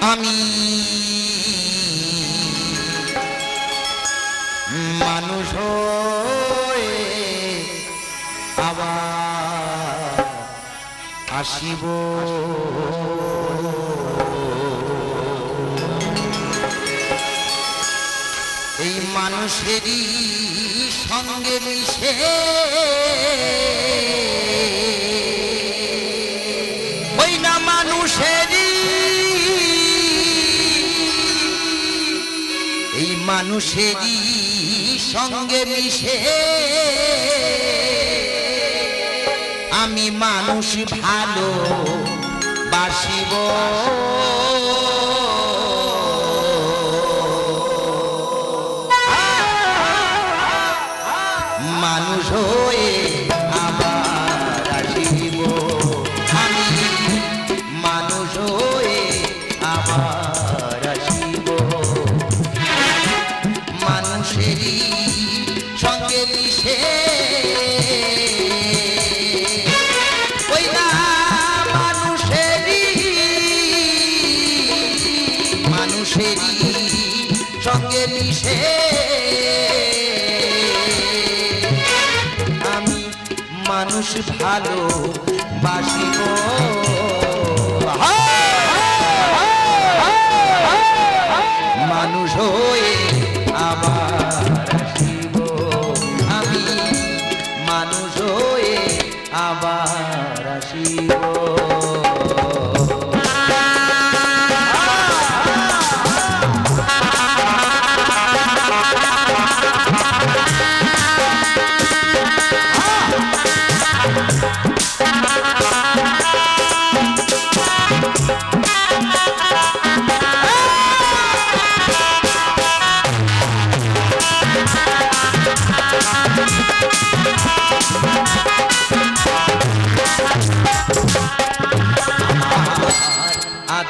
আমি মানুষ আসিব। এই মানুষেরই সঙ্গে মিশে ওই না মানুষেরই মানুষেরই সঙ্গে মিশে। আমি মানুষ ভালো বাসিব। মানুষ হয়ে সঙ্গে না মানুষেরই মানুষেরই সঙ্গে আমি মানুষ ভালো বাসিব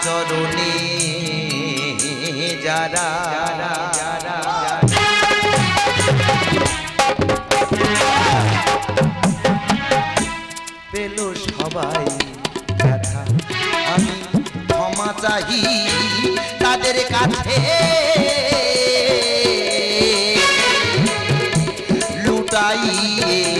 আচরণে যারা পেল সবাই ব্যথা। আমি ক্ষমা চাহি তাদের কাছে। লুটাইয়ে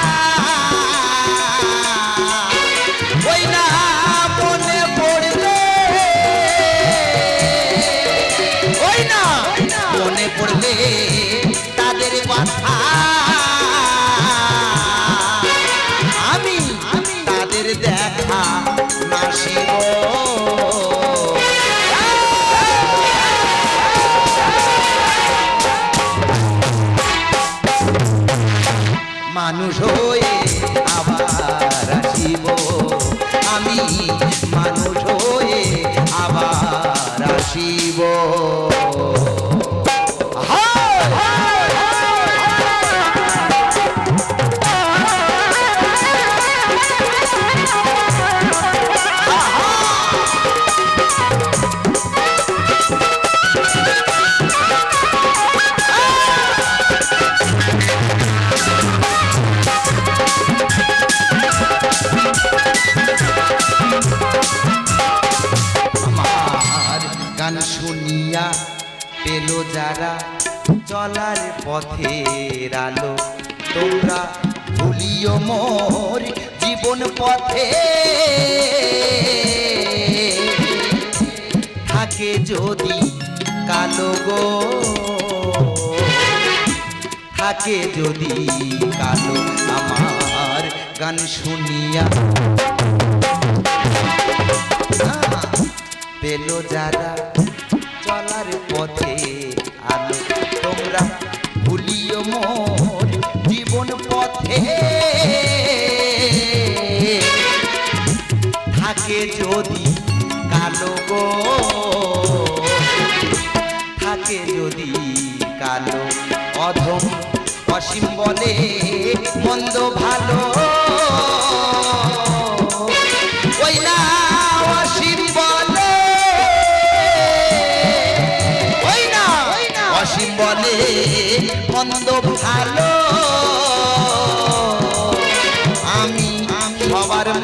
মানুষ যারা চলার পথের আলো, তোমরা ভুলিও মোর জীবন পথে। থাকে যদি কালো গো, থাকে যদি কালো আমার গান শুনিয়া। পেল যারা চলার পথে। পক্ষে থাকে যদি কালো গো, থাকে যদি কালো অধম অসীম বলে, মন্দ ভালো। ওই না অসীম বলে, ওই না অসীম বলে, মন্দ ভালো।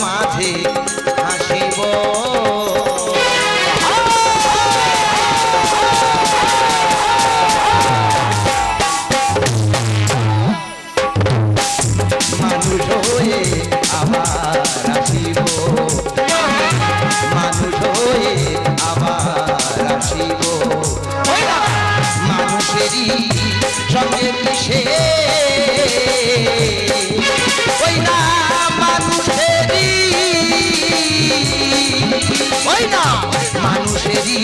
মাঝে ওই না। মানুষেরই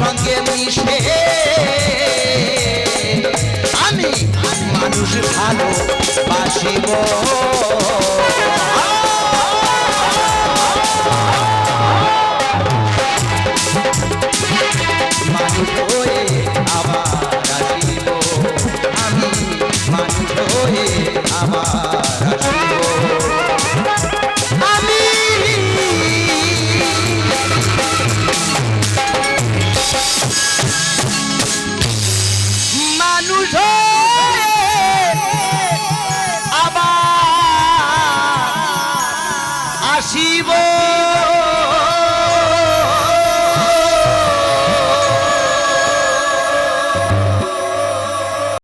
সঙ্গে আমি মানুষ ভালো বাসিব জীবন